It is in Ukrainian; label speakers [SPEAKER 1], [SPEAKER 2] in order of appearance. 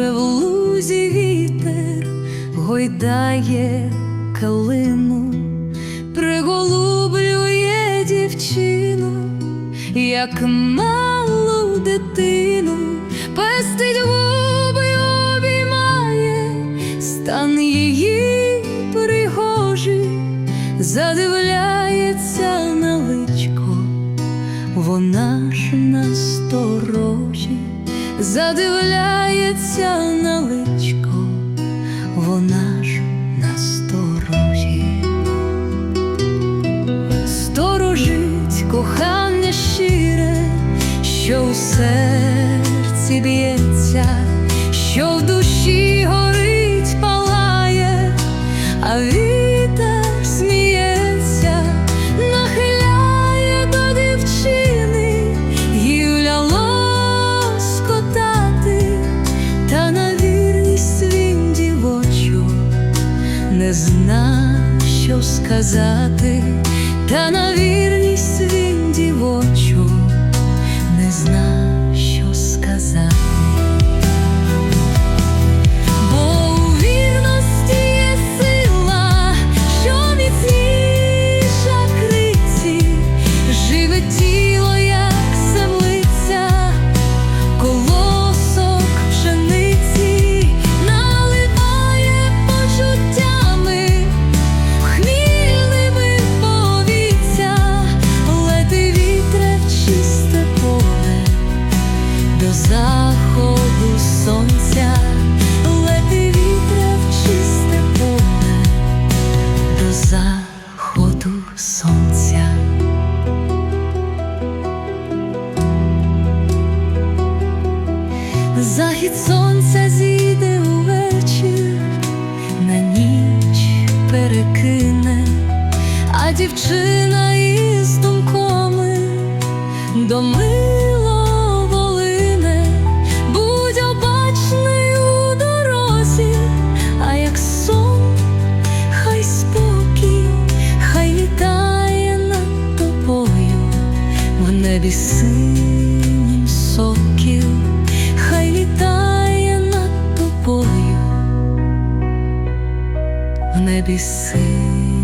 [SPEAKER 1] В лузі вітер гойдає калину, приголублює дівчину, як малу дитину, пестить губи, обіймає стан її пригожий, задивляється на личко, вона ж насторожі, задивляється на личко, вона ж насторожі. Сторожить кохання щире, що у серці б'ється, що в душі горить, палає, а вітер сміється, нахиляє до дівчини, гівля лоскотати, та на вірність він дівочу не зна, що сказати, та на вірність він дівочу не сонця. Захід сонця зійде увечір, на ніч перекине, а дівчина із думками до мило небі синім сокіл, хай літає над тобою в небі синім.